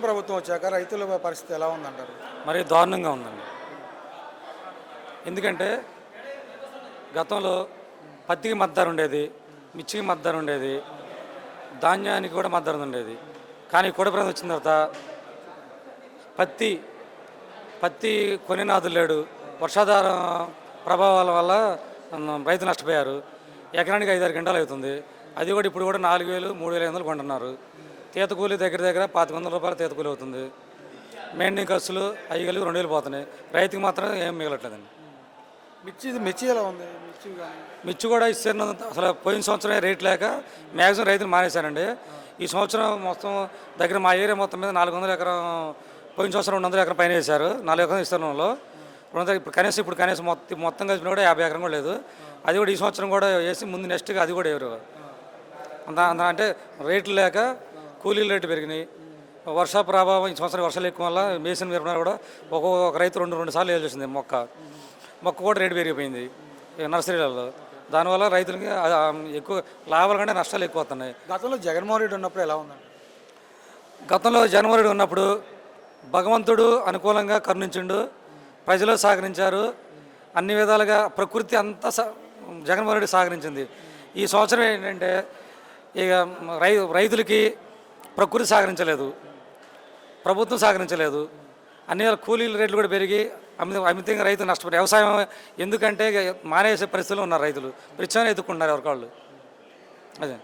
కూటమి ప్రభుత్వం వచ్చాక రైతుల పరిస్థితి ఎలా ఉందంటారు? మరి దారుణంగా ఉందండి. ఎందుకంటే గతంలో పత్తికి మద్దతు ఉండేది మిర్చికి మద్దతు ఉండేది ధాన్యానికి కూడా మద్దతు ఉండేది. కానీ కూడ ప్రభుత్వం వచ్చిన తర్వాత పత్తి పత్తి కొనినాదులు లేడు. వర్షాధార ప్రభావాల వల్ల మ్, రైతు నష్టపోయారు. ఎకరానికి ఐదారు గంటలు అవుతుంది. అది కూడా ఇప్పుడు కూడా నాలుగు వేలు మూడు వేల ఐదు వందలు కొంటున్నారు. తీత కూలి దగ్గర దగ్గర పాతిక వందల రూపాయల తీత కూలి అవుతుంది. మెయింటైన్ ఖర్చులు అవి కలిగి రెండు వేలు పోతున్నాయి. రైతుకి మాత్రం ఏం మిగలట్లేదండి. మిర్చి మిర్చి ఎలా ఉంది? మిర్చి మిర్చి కూడా ఇచ్చిన అసలు పోయిన సంవత్సరం రేట్ లేక మ్యాక్సిమం రైతులు మానేశారండి. ఈ సంవత్సరం మొత్తం దగ్గర మా ఏరియా మొత్తం మీద నాలుగు వందల ఎకరం పోయిన సంవత్సరం రెండు వందల ఎకరం పైన వేశారు. నాలుగు ఎకరం విస్తీర్ణంలో రెండు వందల ఇప్పుడు కనీసం ఇప్పుడు కనీసం మొత్తం మొత్తం కలిపిన కూడా యాభై ఎకరం కూడా లేదు. అది కూడా ఈ సంవత్సరం కూడా వేసి ముందు నెక్స్ట్గా అది కూడా ఎవరు అంత అంటే రేట్లు లేక కూలీల రేటు పెరిగినాయి. వర్ష ప్రభావం ఈ సంవత్సరం వర్షాలు ఎక్కువ వల్ల మేసిన మిరపణ కూడా ఒక్కొక్క రైతు రెండు రెండు సార్లు వేయాల్సి వచ్చింది మొక్క. మొక్క కూడా రేటు పెరిగిపోయింది నర్సరీలలో. దానివల్ల రైతులకి ఎక్కువ లాభాల కంటే నష్టాలు ఎక్కువ వస్తున్నాయి. గతంలో జగన్మోహన్ రెడ్డి ఉన్నప్పుడు ఎలా ఉందండి? గతంలో జనవరి ఉన్నప్పుడు భగవంతుడు అనుకూలంగా కరుణించిండు ప్రజలు సహకరించారు అన్ని విధాలుగా ప్రకృతి అంతా జగన్మోహన్ రెడ్డి సహకరించింది. ఈ సంవత్సరం ఏంటంటే ఇక రై రైతులకి ప్రకృతి సహకరించలేదు. ప్రభుత్వం సహకరించలేదు. అన్ని కూలీల రేట్లు కూడా పెరిగి అమిత అమితంగా రైతులు నష్టపోయి వ్యవసాయం ఎందుకంటే మానేసే పరిస్థితిలో ఉన్నారు రైతులు. ప్రత్యేకంగా ఎత్తుకుంటున్నారు ఎవరికాళ్ళు. అదే.